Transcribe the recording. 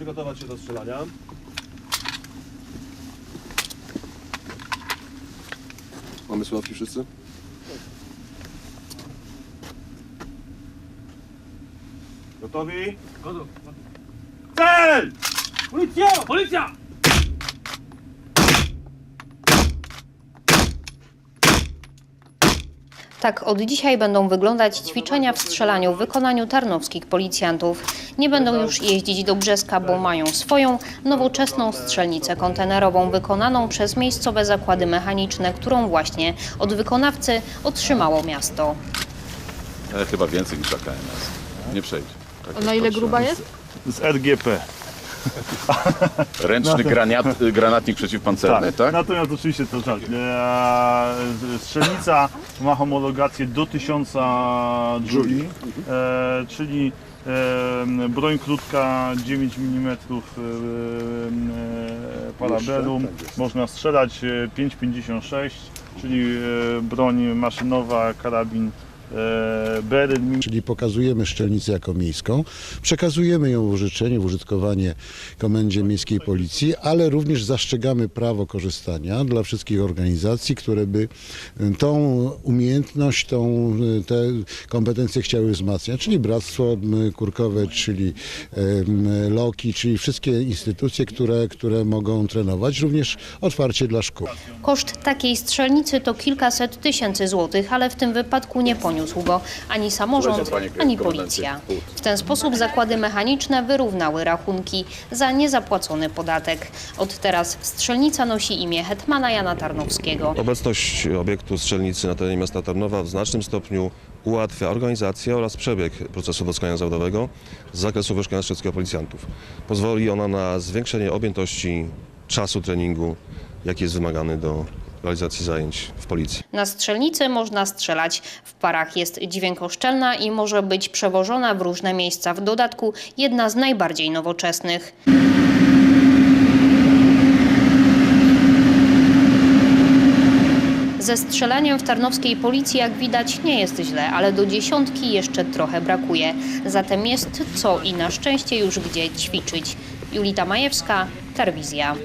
Przygotować się do strzelania. Mamy słuchawki wszyscy? Gotowi? Cel! Policja! Policja! Tak od dzisiaj będą wyglądać ćwiczenia w strzelaniu w wykonaniu tarnowskich policjantów. Nie będą już jeździć do Brzeska, bo mają swoją nowoczesną strzelnicę kontenerową wykonaną przez miejscowe zakłady mechaniczne, którą właśnie od wykonawcy otrzymało miasto. Ale chyba więcej niż AKMS. Nie przejdzie. Tak A jak na ile gruba jest? Z RGP. Ręczny graniat, granatnik przeciwpancerny, tak? Natomiast oczywiście to żart. E, strzelnica ma homologację do 1000 Joule, e, czyli e, broń krótka 9 mm parabellum. Można strzelać e, 5,56, czyli broń maszynowa, karabin czyli pokazujemy szczelnicę jako miejską, przekazujemy ją w użyczenie, w użytkowanie Komendzie Miejskiej Policji, ale również zastrzegamy prawo korzystania dla wszystkich organizacji, które by tą umiejętność, tą, te kompetencje chciały wzmacniać, czyli Bractwo Kurkowe, czyli LOKI, czyli wszystkie instytucje, które, które mogą trenować, również otwarcie dla szkół. Koszt takiej strzelnicy to kilkaset tysięcy złotych, ale w tym wypadku nie poniósł go ani samorząd, ani policja. W ten sposób zakłady mechaniczne wyrównały rachunki za niezapłacony podatek. Od teraz strzelnica nosi imię hetmana Jana Tarnowskiego. Obecność obiektu strzelnicy na terenie miasta Tarnowa w znacznym stopniu ułatwia organizację oraz przebieg procesu doskonalenia zawodowego z zakresu wyszkolenia strzeleckiego policjantów. Pozwoli ona na zwiększenie objętości czasu treningu, jaki jest wymagany do realizacji zajęć w policji. Na strzelnicy można strzelać. W parach jest dźwiękoszczelna i może być przewożona w różne miejsca. W dodatku jedna z najbardziej nowoczesnych. Ze strzelaniem w tarnowskiej policji, jak widać, nie jest źle, ale do dziesiątki jeszcze trochę brakuje. Zatem jest co i na szczęście już gdzie ćwiczyć. Julita Majewska, Tarwizja.